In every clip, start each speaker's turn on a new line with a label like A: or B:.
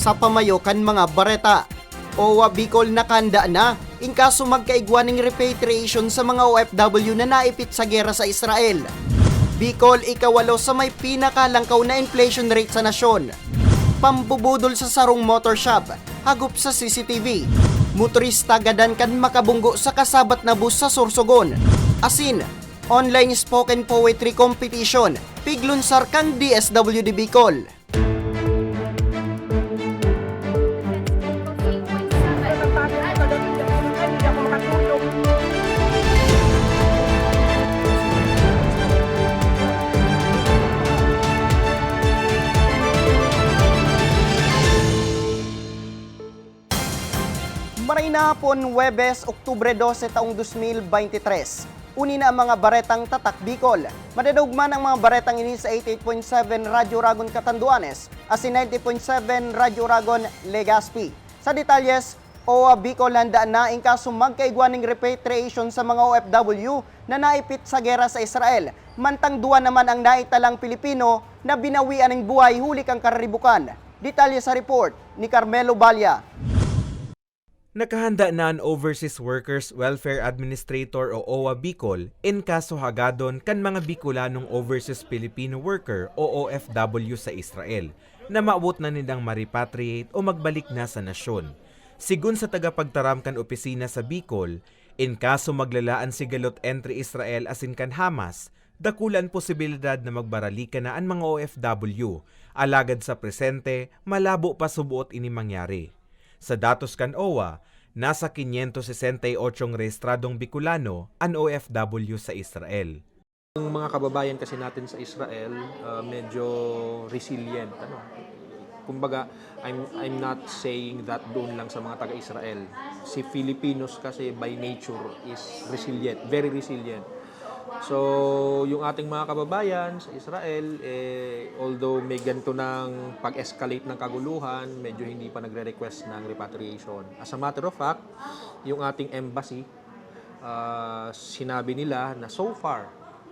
A: sa pamayo kan mga bareta. OWA Bicol nakanda na in kaso magkaigwa ng repatriation sa mga OFW na naipit sa gera sa Israel. Bicol ikawalo sa may pinakalangkaw na inflation rate sa nasyon. Pambubudol sa sarong motor shop, hagup sa CCTV. Motorista gadan kan makabunggo sa kasabat na bus sa Sorsogon. Asin, online spoken poetry competition, piglunsar kang DSWD Bicol. Maray na hapon, Webes, Oktubre 12, taong 2023. Uni na ang mga baretang tatak Bicol. Madadugman ang mga baretang ini sa 88.7 Radyo Ragon Catanduanes at si 90.7 Radyo Ragon Legazpi. Sa detalyes, OWA Bicol handa na in kaso magkaigwa ng repatriation sa mga OFW na naipit sa gera sa Israel. Mantang duwa naman ang naitalang Pilipino na binawian ng buhay huli kang kararibukan. Detalye sa report ni Carmelo Balya.
B: Nakahanda na ang Overseas Workers Welfare Administrator o OWA Bicol in kaso hagadon kan mga Bicolanong Overseas Filipino Worker o OFW sa Israel na maabot na nilang maripatriate o magbalik na sa nasyon. Sigun sa tagapagtaram kan opisina sa Bicol, in kaso maglalaan si galot entry Israel asin kan Hamas, dakulan posibilidad na magbaralika na ang mga OFW, alagad sa presente, malabo pa subuot ini mangyari. Sa datos kan OWA, nasa 568 rehistradong Bicolano ang OFW sa Israel.
C: Ang mga kababayan kasi natin sa Israel, uh, medyo resilient. Ano? Kumbaga, I'm, I'm not saying that doon lang sa mga taga-Israel. Si Filipinos kasi by nature is resilient, very resilient. So, yung ating mga kababayan sa Israel, eh, although may ganito ng pag-escalate ng kaguluhan, medyo hindi pa nagre-request ng repatriation. As a matter of fact, yung ating embassy, ah, sinabi nila na so far,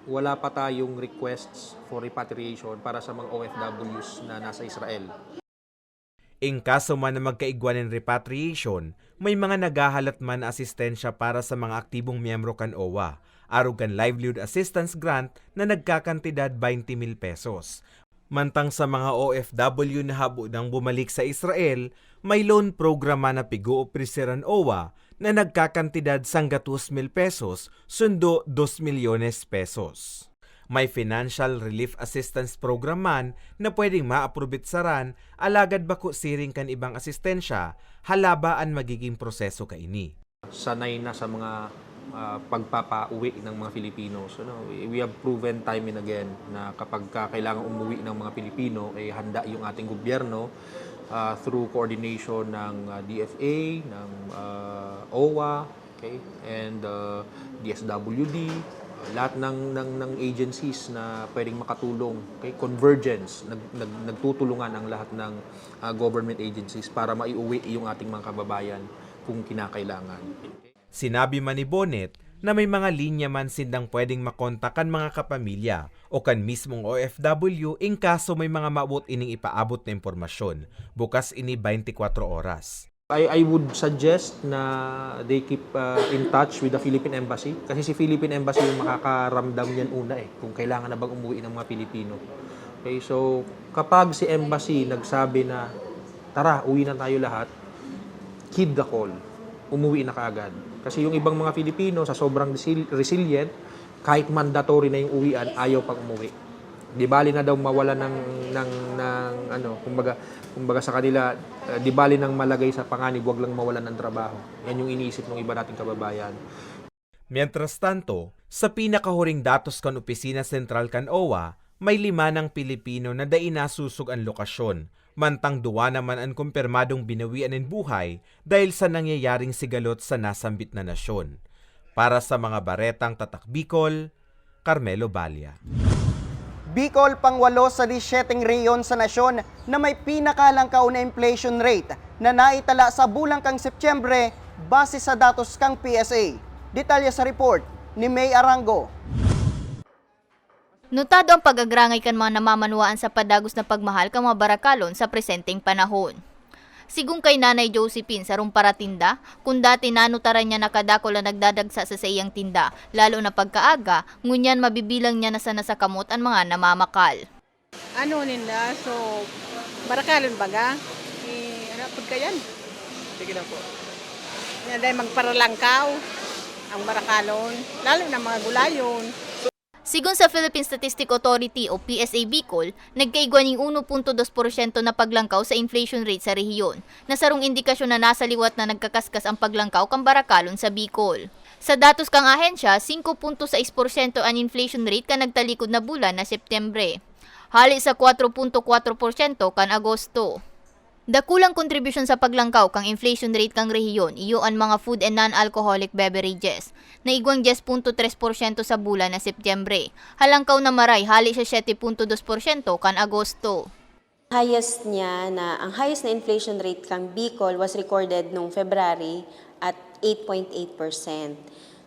C: wala pa tayong requests for repatriation para sa mga OFWs na nasa Israel.
B: In kaso man na magkaigwan ng repatriation, may mga nagahalat man na asistensya para sa mga aktibong miyembro kan OWA, arugan livelihood assistance grant na nagkakantidad 20 mil pesos. Mantang sa mga OFW na habo nang bumalik sa Israel, may loan programa na pigo-opriseran OWA na nagkakantidad sangga 2 mil pesos, sundo 2 milyones pesos. May financial relief assistance program man na pwedeng maaprobit saran alagad bako siring kan ibang asistensya halabaan magiging proseso kaini.
C: sanay na sa mga ah, pagpapauwi ng mga Filipinos. Ano, we we have proven time and again na kapag ka kailangan umuwi ng mga Pilipino, eh handa yung ating gobyerno ah, through coordination ng ah, DFA, ng ah, OWA, okay, and ah, DSWD, ah, lahat ng, ng, ng agencies na pwedeng makatulong, okay, convergence, nag, nag, nagtutulungan ang lahat ng ah, government agencies para maiuwi yung ating mga kababayan kung kinakailangan.
B: Sinabi man ni Bonnet na may mga linya man sindang pwedeng makontakan mga kapamilya o kan mismong OFW in kaso may mga maabot ining ipaabot na impormasyon. Bukas ini 24 oras.
C: I, I would suggest na they keep uh, in touch with the Philippine Embassy kasi si Philippine Embassy yung makakaramdam yan una eh kung kailangan na bang umuwi ng mga Pilipino. Okay, so kapag si Embassy nagsabi na tara, uwi na tayo lahat, heed the call. Umuwi na kaagad. Kasi yung ibang mga Pilipino sa sobrang resil- resilient, kahit mandatory na yung uwian, ayaw pang umuwi. Di bali na daw mawala ng ng ng ano, kumbaga kumbaga sa kanila, uh, di bali nang malagay sa panganib, wag lang mawalan ng trabaho. Yan yung iniisip ng iba nating kababayan.
B: Mientras tanto, sa pinakahuring datos kan opisina sentral kan OWA, may lima ng Pilipino na dai nasusog ang lokasyon, mantang duwa naman ang kumpirmadong binawian ng buhay dahil sa nangyayaring sigalot sa nasambit na nasyon. Para sa mga baretang tatak Bicol, Carmelo Balya.
A: Bicol pangwalo sa 17 reyon sa nasyon na may pinakalangkaw na inflation rate na naitala sa bulang kang Setyembre base sa datos kang PSA. Detalye sa report ni May Arango.
D: Notado ang pag-agrangay kan mga namamanuaan sa padagos na pagmahal kang mga barakalon sa presenteng panahon. Sigung kay Nanay Josephine sa rong paratinda, kung dati nanutaran niya nakadako na nagdadagsa sa sa iyang tinda, lalo na pagkaaga, ngunyan mabibilang niya na sana sa kamot ang mga namamakal.
E: ano nila, so, barakalan baga, eh, ano po kayan?
C: Sige lang po.
E: Na dahil magparalangkaw, ang barakalon, lalo na mga gulayon.
D: Sigun sa Philippine Statistic Authority o PSA Bicol, nagkaigwaning 1.2% na paglangkaw sa inflation rate sa rehiyon, na sarong indikasyon na nasa liwat na nagkakaskas ang paglangkaw kang barakalon sa Bicol. Sa datos kang ahensya, 5.6% ang inflation rate ka nagtalikod na bulan na Setyembre. Hali sa 4.4% kan Agosto. Dakulang kontribusyon sa paglangkaw kang inflation rate kang rehiyon iyo ang mga food and non-alcoholic beverages na igwang 10.3% sa bulan na Setyembre. Halangkaw na maray hali sa 7.2% kan Agosto.
F: highest niya na ang highest na inflation rate kang Bicol was recorded nung February at 8.8%.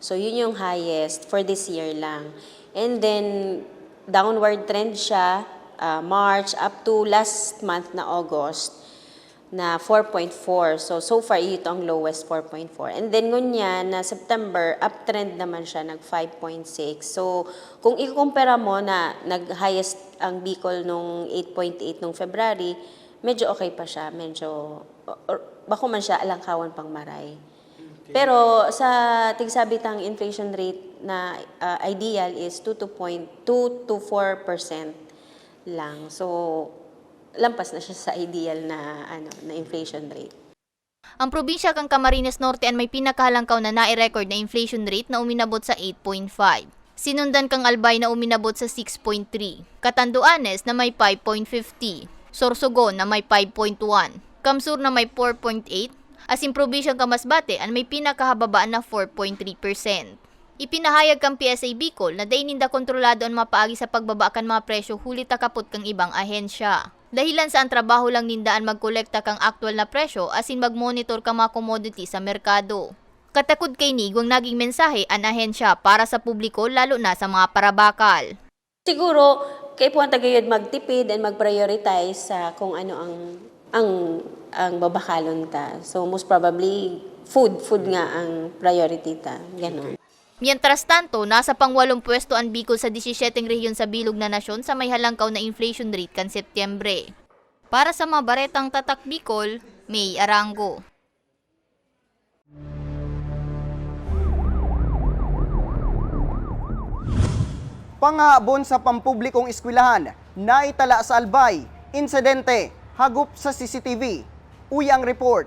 F: So yun yung highest for this year lang. And then downward trend siya uh, March up to last month na August na 4.4. So, so far, ito ang lowest, 4.4. And then, ngunyan, na September, uptrend naman siya, nag 5.6. So, kung ikukumpara mo na nag-highest ang Bicol nung 8.8 nung February, medyo okay pa siya. Medyo, or, bako man siya, alangkawan pang maray. Pero sa tigsabitang inflation rate na uh, ideal is 2 to, point, 2 to 4% lang. So, lampas na siya sa ideal na ano na inflation rate.
D: Ang probinsya kang Camarines Norte ang may pinakahalangkaw na nai-record na inflation rate na uminabot sa 8.5. Sinundan kang Albay na uminabot sa 6.3. Catanduanes na may 5.50. Sorsogon na may 5.1. Kamsur na may 4.8. Asin probinsyang Kamasbate ang may pinakahababaan na 4.3%. Ipinahayag kang PSA Bicol na daininda kontrolado ang mapaagi sa pagbaba kan mga presyo huli takapot kang ibang ahensya. Dahilan sa ang trabaho lang nindaan magkolekta kang aktual na presyo asin magmonitor ka mga commodity sa merkado. Katakod kay Nigwang naging mensahe ang ahensya para sa publiko lalo na sa mga parabakal.
F: Siguro kay po ang tagayod magtipid and mag-prioritize sa kung ano ang ang ang babakalon ta. So most probably food food nga ang priority ta. Ganon.
D: Mientras tanto, nasa pangwalong pwesto ang Bicol sa 17 rehiyon sa bilog na nasyon sa may halangkaw na inflation rate kan Setyembre. Para sa mga baretang tatak Bicol, May Arango.
A: Pangaabon sa pampublikong eskwelahan, naitala sa Albay, insidente, hagup sa CCTV. Uyang report.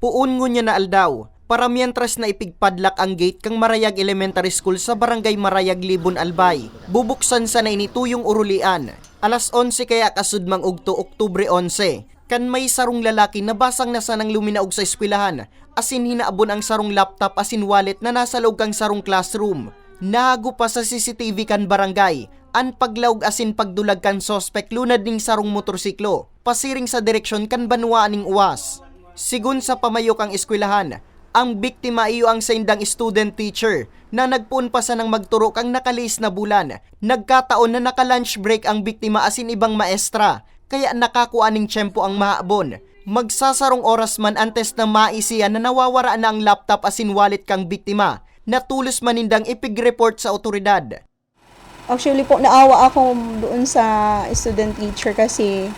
A: Puun ngunya na aldaw, para mientras na ipigpadlak ang gate kang Marayag Elementary School sa Barangay Marayag, Libon, Albay. Bubuksan sa na inituyong urulian. Alas 11 kaya kasudmang ugto Oktubre 11. Kan may sarong lalaki na basang nasa nang luminaog sa eskwelahan. Asin hinaabon ang sarong laptop asin wallet na nasa loob kang sarong classroom. Nahago pa sa CCTV kan barangay. An paglaog asin pagdulag kan sospek lunad ning sarong motorsiklo. Pasiring sa direksyon kan banwa ning uwas. Sigun sa pamayok ang eskwelahan, ang biktima iyo ang saindang student teacher na nagpuon pa sa nang magturo kang nakalis na bulan. Nagkataon na naka-lunch break ang biktima asin ibang maestra, kaya nakakuha ning tiyempo ang mahabon. Magsasarong oras man antes na maisiya na nawawara na ang laptop asin wallet kang biktima, natulos manindang ipig-report sa otoridad.
G: Actually po, naawa ako doon sa student teacher kasi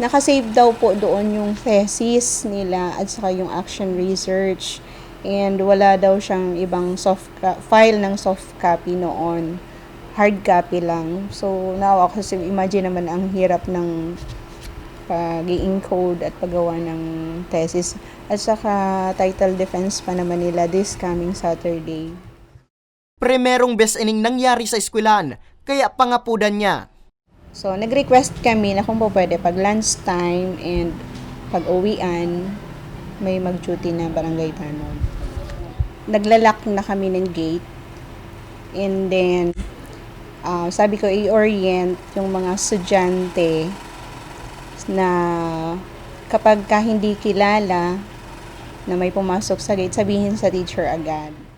G: nakasave daw po doon yung thesis nila at saka yung action research. And wala daw siyang ibang soft file ng soft copy noon. Hard copy lang. So, naawa ako kasi imagine naman ang hirap ng pag-encode at paggawa ng thesis. At saka title defense pa naman nila this coming Saturday.
A: Primerong best ining nangyari sa eskwelahan, kaya pangapudan niya.
G: So, nag-request kami na kung po pwede pag lunchtime and pag uwian, may mag-duty na barangay tanong. Naglalak na kami ng gate. And then, ah, sabi ko, i-orient yung mga estudyante na kapag ka hindi kilala na may pumasok sa gate, sabihin sa teacher agad.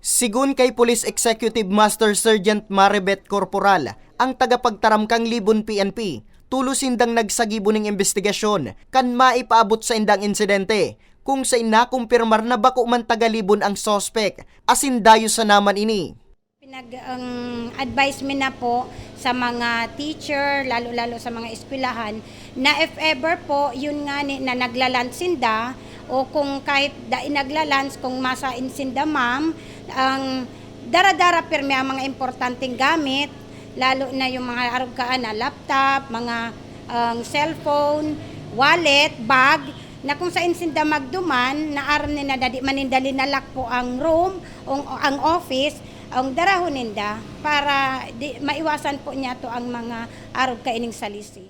A: Sigun kay Police Executive Master Sergeant Maribet Corporal, ang tagapagtaram kang Libon PNP, tulos indang nagsagibo ng investigasyon kan maipaabot sa indang insidente kung sa inakumpirmar na bako man tagalibon ang sospek asin dayo sa naman ini.
H: Pinag-advise mi na po sa mga teacher, lalo-lalo sa mga eskwelahan, na if ever po, yun nga ni, na naglalansinda, o kung kahit da naglalans, kung masa insinda ma'am, ang dara-dara pirmi ang mga importanteng gamit, lalo na yung mga arog kaan na laptop, mga ang cellphone, wallet, bag, na kung sa insinda magduman, na aram ni na dadi manindali na lock po ang room, o ang office, ang darahon ninda para di, maiwasan po niya to ang mga arog kaining salisi.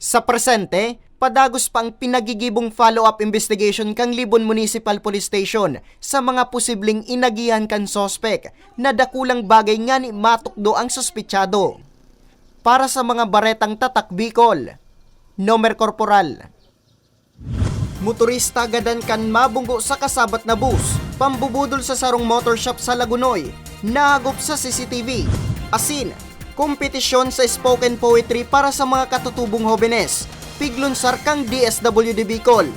A: Sa presente, padagos pa ang pinagigibong follow-up investigation kang Libon Municipal Police Station sa mga posibleng inagihan kan sospek na dakulang bagay nga ni matukdo ang suspitsado. Para sa mga baretang tatak Bicol, Nomer Corporal. Motorista gadan kan mabunggo sa kasabat na bus, pambubudol sa sarong motor shop sa Lagunoy, nahagop sa CCTV. Asin, kompetisyon sa spoken poetry para sa mga katutubong hobenes, piglon sarkang DSWD Bicol.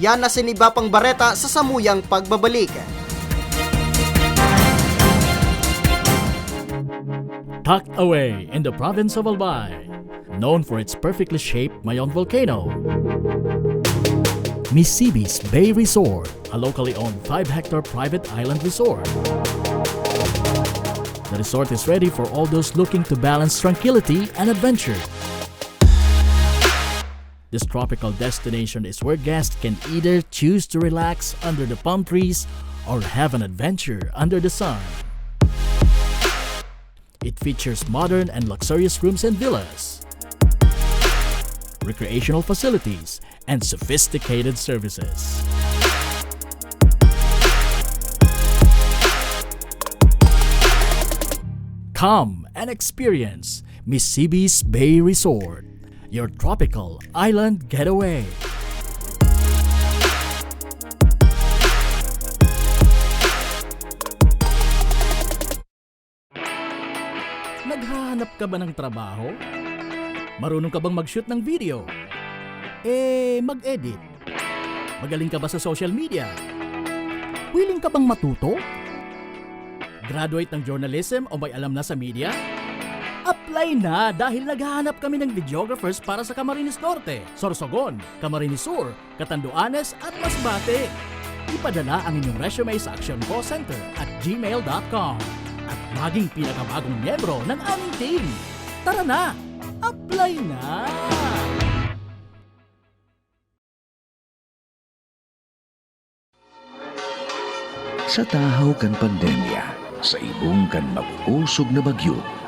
A: Yan na siniba pang bareta sa samuyang pagbabalik.
I: tucked away in the province of Albay, known for its perfectly shaped Mayon volcano. Misibis Bay Resort, a locally owned 5-hectare private island resort. The resort is ready for all those looking to balance tranquility and adventure. This tropical destination is where guests can either choose to relax under the palm trees or have an adventure under the sun. It features modern and luxurious rooms and villas, recreational facilities, and sophisticated services. Come and experience Mississippi's Bay Resort, your tropical island getaway. Naghahanap ka ba ng trabaho? Marunong ka bang mag-shoot ng video? Eh, mag-edit? Magaling ka ba sa social media? Willing ka bang matuto? Graduate ng journalism o may alam na sa media? Apply na dahil naghahanap kami ng videographers para sa Camarines Norte, Sorsogon, Camarines Sur, Catanduanes at Masbate. Ipadala ang inyong resume sa Action Call Center at gmail.com at maging pinakabagong miyembro ng aming team. Tara na! Apply na!
J: Sa tahaw kan pandemya, sa ibong kan mag-usog na bagyo,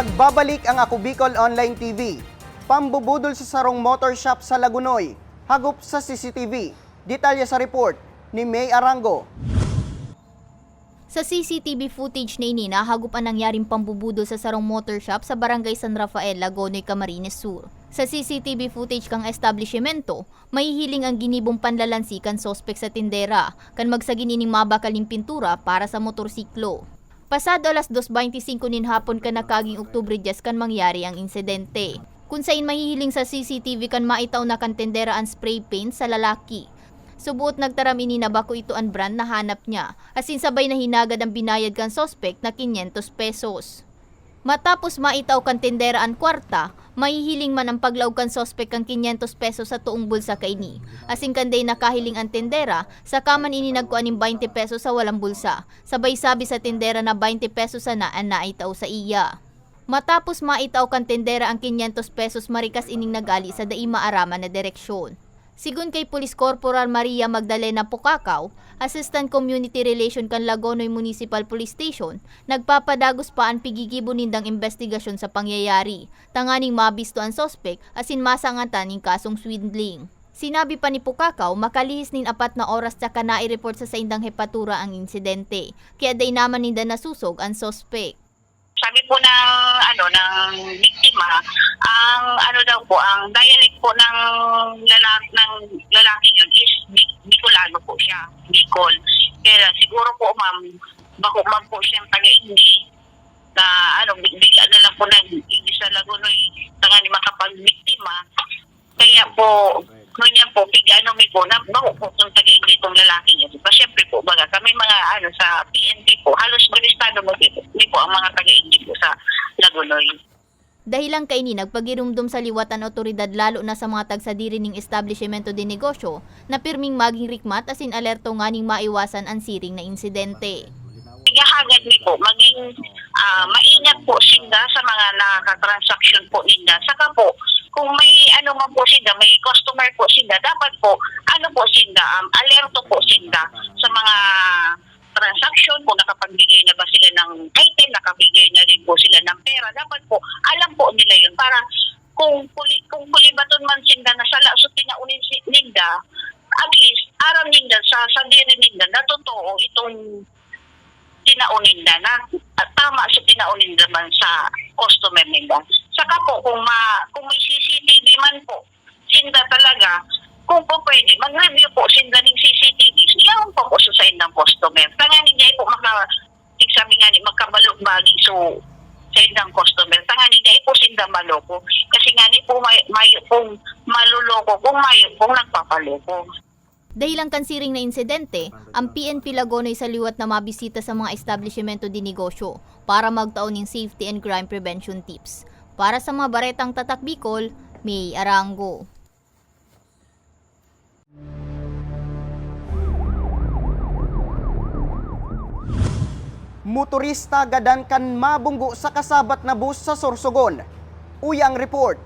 A: Nagbabalik ang Ako Bicol Online TV. Pambubudol sa sarong motor shop sa Lagunoy. Hagop sa CCTV. Detalye sa report ni May Arango.
D: Sa CCTV footage na ini, nahagop ang nangyaring pambubudol sa sarong motor shop sa barangay San Rafael, Lagonoy, Camarines Sur. Sa CCTV footage kang establishmento, mahihiling ang ginibong panlalansikan sospek sa tindera, kan magsaginining mabakaling pintura para sa motorsiklo. Pasado alas 2.25 nin hapon ka nakaging Oktubre 10 kan mangyari ang insidente. Kung sain mahihiling sa CCTV kan maitaw na kan tindera ang spray paint sa lalaki. Subuot nagtaram ini na bako ito ang brand na hanap niya, asin sabay na hinagad ang binayad kan sospek na 500 pesos. Matapos maitaw kan tendera ang kwarta, mahihiling man ang paglaw kan sospek kan 500 pesos sa tuong bulsa kay ni. Asin kanday nakahiling ang tendera, sa kaman ini nagkuan ng 20 pesos sa walang bulsa. Sabay sabi sa tendera na 20 pesos sana ang naitaw sa iya. Matapos maitaw kan tendera ang 500 pesos marikas ining nagali sa daima arama na direksyon. Sigun kay Police Corporal Maria Magdalena Pukakaw, Assistant Community Relation kan Lagonoy Municipal Police Station, nagpapadagos pa ang pigigibo nindang investigasyon sa pangyayari, tanganing mabisto ang sospek asin masangatan ning kasong swindling. Sinabi pa ni Pukakaw, makalihis nin apat na oras tsaka na-report sa saindang hepatura ang insidente, kaya day naman ninda nasusog ang sospek.
K: Sabi po ng ano ng biktima ang ano daw po ang dialect po ng lalaki ng lalaki yun is Bi- Bicolano po siya Bicol. Kaya siguro po ma'am bako ma'am po siyang taga-hindi na ano bi- bigla na lang po nag sa Lagunoy tanga ni makapagbiktima. Kaya po Ganyan po, pig ano mi po, na po yung taga-hindi itong lalaki niya. Diba? Siyempre po, baga, kami mga ano sa PNP po, halos balistado mo dito. Hindi po ang mga taga-hindi po sa Lagunoy.
D: Dahilan kay ni nagpagirumdum sa liwatan otoridad lalo na sa mga tagsadiri ning establishmento de negosyo na pirming maging rikmat asin alerto nga ning maiwasan ang siring na insidente.
K: Igahagad ni po, maging ah, maingat po sinda sa mga nakakatransaksyon po ninda. Saka po, kung may ano man po sinda, may customer po sinda, dapat po, ano po sinda, um, alerto po sinda sa mga transaksyon, kung nakapagbigay na ba sila ng item, nakabigay na rin po sila ng pera, dapat po, alam po nila yun para kung kuli, kung kulibaton man sinda na sala, so tinaunin si ninda, at least, aram ninda sa sa diri ninda na totoo itong tinaunin na na at tama sa tinaunin naman sa customer nila. Saka po kung ma kung may CCTV man po sinda talaga kung po pwede mag-review po sinda ng CCTV iyaw po po sa side ng customer. Tanganin niya po maka sabi nga ni magkabalog-bagi so side ng customer. Tanganin niya po sinda maloko kasi nga ni po may, mayo pong maluloko kung mayo pong nagpapaloko.
D: Dahilan kan siring na insidente, ang PNP Lagonoy sa liwat na mabisita sa mga establishmento di negosyo para magtaon ng safety and crime prevention tips. Para sa mga baretang tatak Bicol, May Arango.
A: Motorista gadan kan mabunggo sa kasabat na bus sa Sorsogon. Uyang report.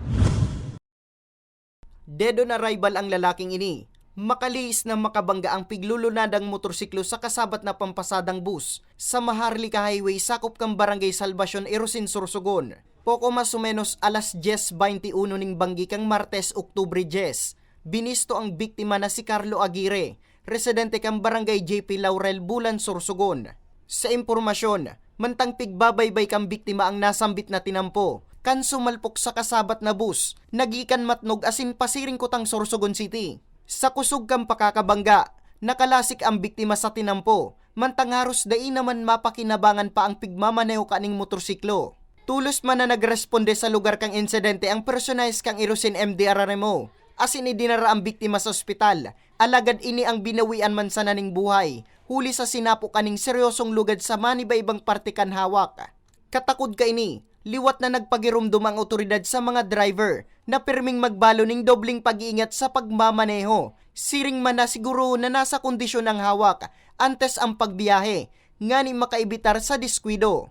A: Dedo na rival ang lalaking ini. Makaliis na makabangga ang piglulunadang motorsiklo sa kasabat na pampasadang bus sa Maharlika Highway sakop kang Barangay Salvacion, Erosin, Sorsogon. Poko mas o menos alas 10.21 ning banggi kang Martes, Oktubre 10. Binisto ang biktima na si Carlo Aguirre, residente kang Barangay JP Laurel, Bulan, Sorsogon. Sa impormasyon, mantang pigbabaybay kang biktima ang nasambit na tinampo, kan sumalpok sa kasabat na bus, nagikan matnog asin pasiring kutang Sorsogon City. Sa kusog kang pakakabangga, nakalasik ang biktima sa tinampo, mantang haros dai naman mapakinabangan pa ang pigmamaneho kaning motorsiklo. Tulos man na nagresponde sa lugar kang insidente ang personalis kang Irusin MD Araremo, asin idinara ang biktima sa ospital, alagad ini ang binawian man sa naning buhay, huli sa sinapo kaning seryosong lugad sa maniba-ibang parte kan hawak. Katakod ka ini, liwat na nagpagirumdum ang otoridad sa mga driver na pirming magbalo ning dobling pag-iingat sa pagmamaneho. Siring man na siguro na nasa kondisyon ng hawak antes ang pagbiyahe, nga ni makaibitar sa diskwido.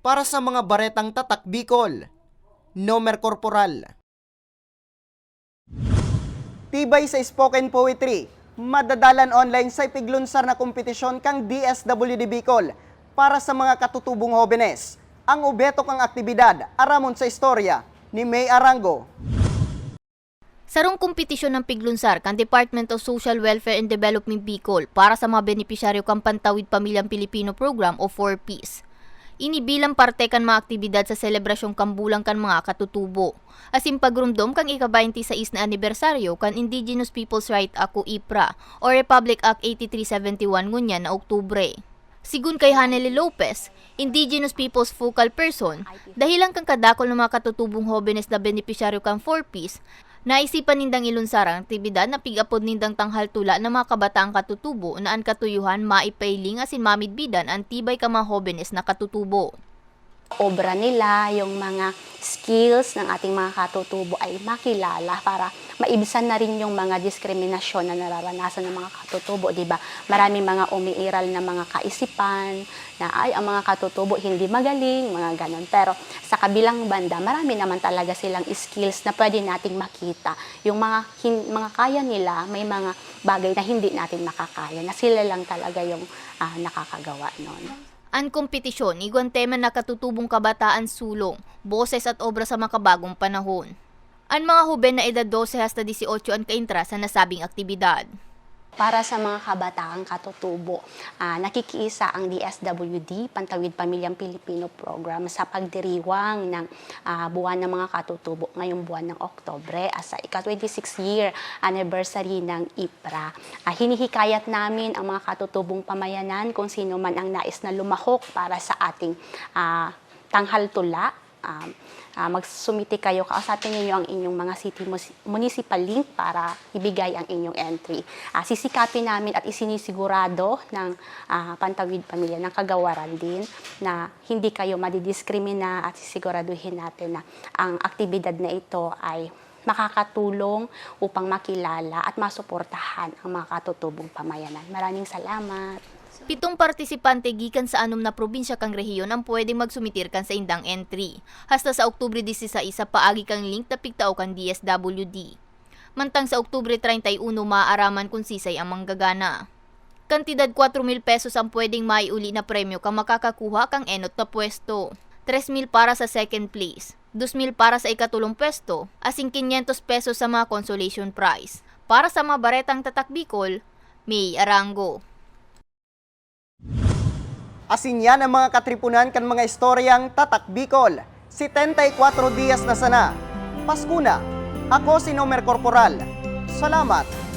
A: Para sa mga baretang tatak Bicol, Nomer Corporal. Tibay sa spoken poetry, madadalan online sa ipiglunsar na kompetisyon kang DSWD Bicol para sa mga katutubong hobenes. Ang ubeto kang aktibidad, aramon sa istorya ni May Arango.
D: Sarong kompetisyon ng piglunsar kan Department of Social Welfare and Development Bicol para sa mga benepisyaryo kang Pantawid Pamilyang Pilipino Program o 4Ps. Ini bilang parte kan mga aktibidad sa selebrasyong kambulang kan mga katutubo. Asim pagrumdom kang ika-26 na anibersaryo kan Indigenous Peoples' Right Act o IPRA o Republic Act 8371 ngunyan na Oktubre. Sigun kay Haneli Lopez, Indigenous Peoples Focal Person, dahilan kang kadakol ng mga katutubong hobenes na benepisyaryo kang 4Ps, naisipan nindang ilunsar ang aktibidad na pigapod nindang tanghal tula ng mga kabataang katutubo na ang katuyuhan maipailing asin mamidbidan ang tibay ka mga hobenes na katutubo.
L: Obra nila, yung mga skills ng ating mga katutubo ay makilala para maibsan na rin yung mga diskriminasyon na nararanasan ng mga katutubo, 'di ba? Maraming mga umiiral na mga kaisipan na ay ang mga katutubo hindi magaling, mga ganon. Pero sa kabilang banda, marami naman talaga silang skills na pwede nating makita. Yung mga hin- mga kaya nila, may mga bagay na hindi natin makakaya, na sila lang talaga yung ah, nakakagawa noon.
D: Ang kompetisyon, igwan tema na katutubong kabataan sulong, boses at obra sa makabagong panahon. Ang mga huben na edad 12 hasta 18 ang kaintra sa nasabing aktibidad.
L: Para sa mga kabataang katutubo, ah, nakikiisa ang DSWD, Pantawid Pamilyang Pilipino Program sa pagdiriwang ng ah, buwan ng mga katutubo ngayong buwan ng Oktobre as sa ika-26 year anniversary ng IPRA. Ah, hinihikayat namin ang mga katutubong pamayanan kung sino man ang nais na lumahok para sa ating ah, tanghal tula um, ah, magsumiti kayo, kausapin niyo ang inyong mga city municipal link para ibigay ang inyong entry. Ah, sisikapin namin at isinisigurado ng ah, Pantawid Pamilya ng Kagawaran din na hindi kayo madidiskrimina at sisiguraduhin natin na ang aktibidad na ito ay makakatulong upang makilala at masuportahan ang mga katutubong pamayanan. Maraming salamat.
D: Pitong partisipante gikan sa anom na probinsya kang rehiyon ang pwedeng magsumitir kan sa indang entry. Hasta sa Oktubre 16 sa paagi kang link na pigtao kan DSWD. Mantang sa Oktubre 31 maaaraman kung sisay ang manggagana. Kantidad 4,000 pesos ang pwedeng maiuli na premyo kang makakakuha kang enot na pwesto. 3,000 para sa second place, 2,000 para sa ikatulong pwesto, asing 500 pesos sa mga consolation prize. Para sa mga baretang tatak Bicol, May Arango.
A: Asin yan ang mga katripunan kan mga istoryang Tatak Bicol. 74 días na sana. Pasko na. Ako si Nomer Corporal. Salamat.